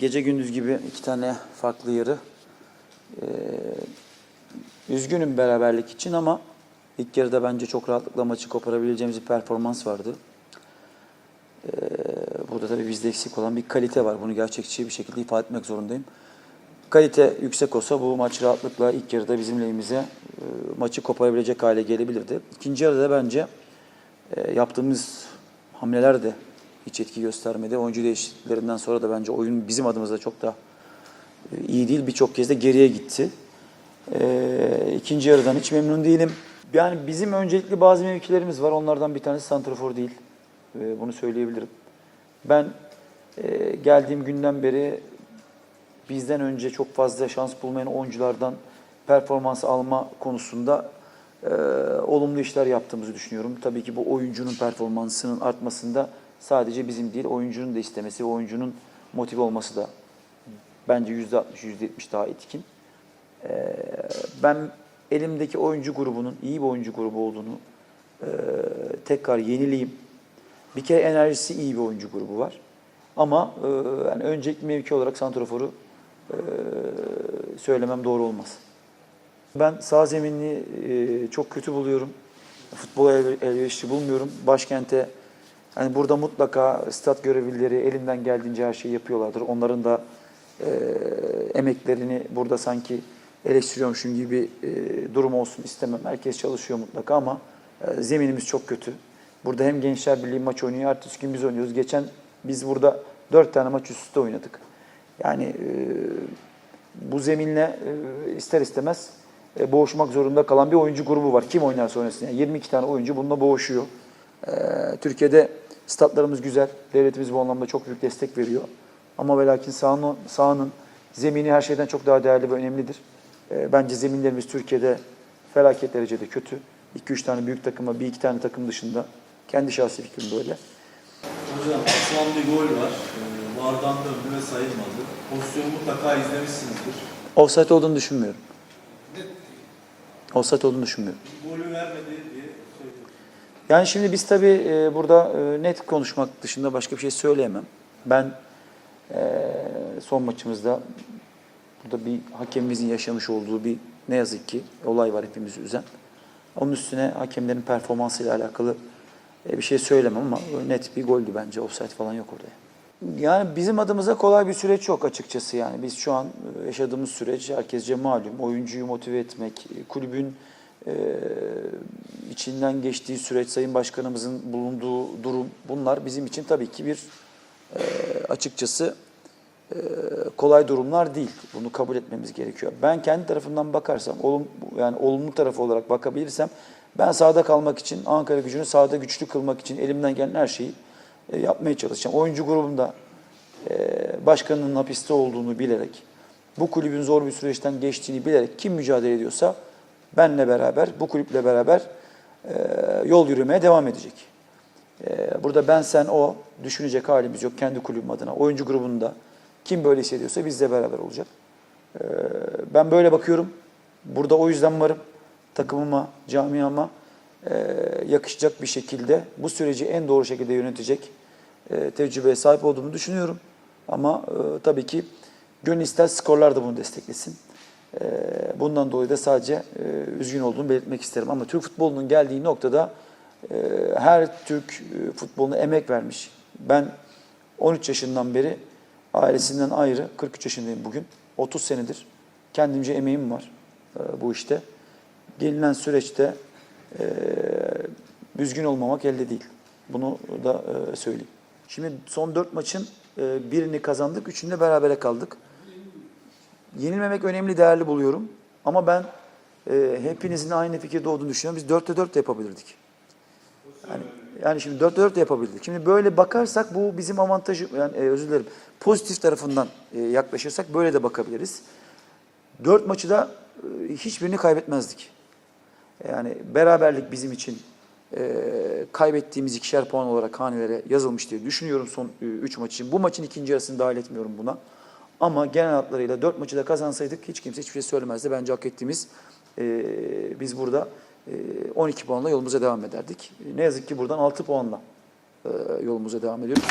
gece gündüz gibi iki tane farklı yarı. Ee, üzgünüm beraberlik için ama ilk yarıda bence çok rahatlıkla maçı koparabileceğimiz bir performans vardı. Ee, burada tabii bizde eksik olan bir kalite var. Bunu gerçekçi bir şekilde ifade etmek zorundayım. Kalite yüksek olsa bu maç rahatlıkla ilk yarıda bizim lehimize e, maçı koparabilecek hale gelebilirdi. İkinci yarıda da bence e, yaptığımız hamleler de hiç etki göstermedi. Oyuncu değişikliklerinden sonra da bence oyun bizim adımızda çok da e, iyi değil. Birçok kez de geriye gitti. E, ikinci yarıdan hiç memnun değilim. Yani bizim öncelikli bazı mevkilerimiz var. Onlardan bir tanesi santrafor değil. E, bunu söyleyebilirim. Ben e, geldiğim günden beri bizden önce çok fazla şans bulmayan oyunculardan performans alma konusunda e, olumlu işler yaptığımızı düşünüyorum. Tabii ki bu oyuncunun performansının artmasında sadece bizim değil, oyuncunun da istemesi, oyuncunun motive olması da bence %60, %70 daha etkin. E, ben elimdeki oyuncu grubunun iyi bir oyuncu grubu olduğunu e, tekrar yenileyim. Bir kere enerjisi iyi bir oyuncu grubu var. Ama e, yani öncelikli mevki olarak santraforu e, söylemem doğru olmaz. Ben sağ zeminli e, çok kötü buluyorum. Futbola el- elverişli bulmuyorum. Başkente hani burada mutlaka stat görevlileri elinden geldiğince her şeyi yapıyorlardır. Onların da e, emeklerini burada sanki eleştiriyormuşum gibi e, durum olsun istemem. Herkes çalışıyor mutlaka ama e, zeminimiz çok kötü. Burada hem Gençler Birliği maç oynuyor, ertesi gün biz oynuyoruz. Geçen biz burada dört tane maç üst üste oynadık. Yani e, bu zeminle e, ister istemez e, boğuşmak zorunda kalan bir oyuncu grubu var. Kim oynarsa oynasın. Yani 22 tane oyuncu bununla boğuşuyor. E, Türkiye'de statlarımız güzel. Devletimiz bu anlamda çok büyük destek veriyor. Ama ve lakin sahanın, sahanın zemini her şeyden çok daha değerli ve önemlidir. E, bence zeminlerimiz Türkiye'de felaket derecede kötü. 2-3 tane büyük takıma, bir iki tane takım dışında. Kendi şahsi fikrim böyle. Hocam atılan bir gol var. Ee, Vardan döndü ve sayılmadı. Pozisyonu mutlaka izlemişsinizdir. Offside olduğunu düşünmüyorum. Offside olduğunu düşünmüyorum. Golü vermedi diye. Yani şimdi biz tabii e, burada e, net konuşmak dışında başka bir şey söyleyemem. Ben e, son maçımızda burada bir hakemimizin yaşamış olduğu bir ne yazık ki olay var hepimizi üzen. Onun üstüne hakemlerin performansıyla alakalı bir şey söylemem ama net bir goldü bence. Offside falan yok orada. Yani bizim adımıza kolay bir süreç yok açıkçası yani. Biz şu an yaşadığımız süreç herkesce malum. Oyuncuyu motive etmek, kulübün e, içinden geçtiği süreç, Sayın Başkanımızın bulunduğu durum bunlar bizim için tabii ki bir e, açıkçası e, kolay durumlar değil. Bunu kabul etmemiz gerekiyor. Ben kendi tarafından bakarsam, olum, yani olumlu tarafı olarak bakabilirsem ben sahada kalmak için, Ankara gücünü sahada güçlü kılmak için elimden gelen her şeyi e, yapmaya çalışacağım. Oyuncu grubumda e, başkanının hapiste olduğunu bilerek, bu kulübün zor bir süreçten geçtiğini bilerek kim mücadele ediyorsa benle beraber, bu kulüple beraber e, yol yürümeye devam edecek. E, burada ben sen o düşünecek halimiz yok kendi kulübüm adına. Oyuncu grubunda kim böyle hissediyorsa bizle beraber olacak. E, ben böyle bakıyorum. Burada o yüzden varım. Takımıma, camiama yakışacak bir şekilde bu süreci en doğru şekilde yönetecek e, tecrübeye sahip olduğumu düşünüyorum. Ama tabii ki gönül ister skorlar da bunu desteklesin. E, bundan dolayı da sadece e, üzgün olduğumu belirtmek isterim. Ama Türk futbolunun geldiği noktada e, her Türk e, futboluna emek vermiş. Ben 13 yaşından beri ailesinden ayrı, 43 yaşındayım bugün. 30 senedir kendimce emeğim var bu işte. Gelinen süreçte üzgün olmamak elde değil. Bunu da söyleyeyim. Şimdi son 4 maçın birini kazandık, üçünde berabere kaldık. Yenilmemek önemli, değerli buluyorum. Ama ben e, hepinizin aynı fikirde olduğunu düşünüyorum. Biz 4'te 4 de yapabilirdik. Yani, yani şimdi 4'te 4 de yapabildik. Şimdi böyle bakarsak bu bizim avantajı, yani e, özür dilerim, pozitif tarafından e, yaklaşırsak böyle de bakabiliriz. 4 maçı da e, hiçbirini kaybetmezdik. Yani beraberlik bizim için e, kaybettiğimiz ikişer puan olarak hanelere yazılmış diye düşünüyorum son 3 maç için. Bu maçın ikinci yarısını dahil etmiyorum buna. Ama genel hatlarıyla 4 maçı da kazansaydık hiç kimse hiçbir şey söylemezdi. Bence hak ettiğimiz e, biz burada e, 12 puanla yolumuza devam ederdik. Ne yazık ki buradan 6 puanla e, yolumuza devam ediyoruz.